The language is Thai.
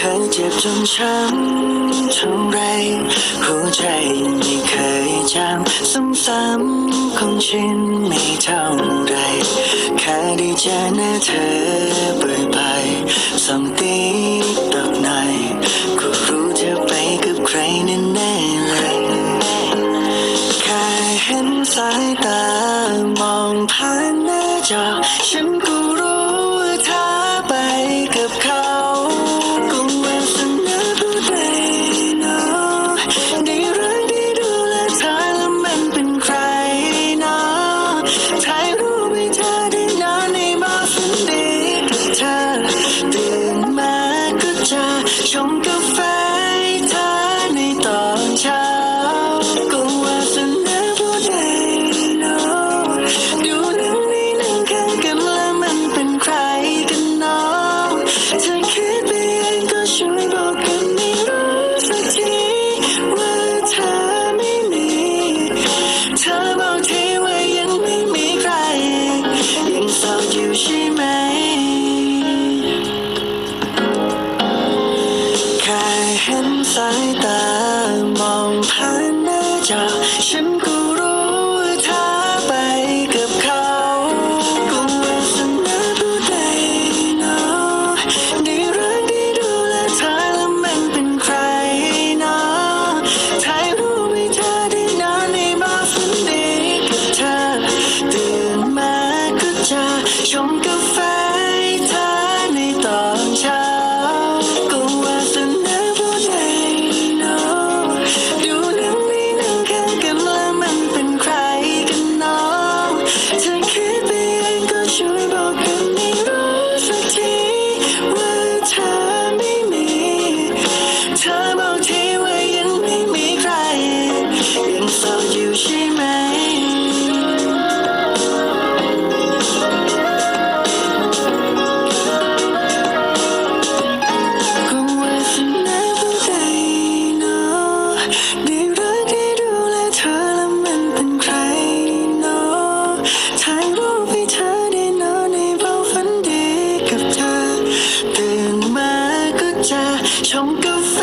จนช้ำเท่าไรหัวใจไม่เคยจำซ้ำๆคงชินไม่เท่าไรแค่ได้เจอหน้าเธอบ่อยๆส่องติ๊กตกหน่อยก็รู้จะไปกับใครแน่ๆเลยแค่เห็นสายตามองผ่านหน้าจอฉัน ก็จะช เห็นสายตามองผ่านหน้าจอฉันก็รู้ว่าเธอไปกับเขาก็ว่าสนาผู้ใดเนาะได้รักได้ดูแลเธอแล้วมันเป็นใครเนาะถ่ายรูปให้เธอได้นอนในบ้านฝันดีกับเธอตื่นมาก็จะชงกาแฟ ใช่ว่าฉันได้ตั้งใจเนาะได้รักได้ดูแลเธอแล้วมันเป็นใครเนาะถ่ายรูปให้เธอได้เนาะในเบาฝันดีกับเธอตื่นมาก็จะชมกาแฟ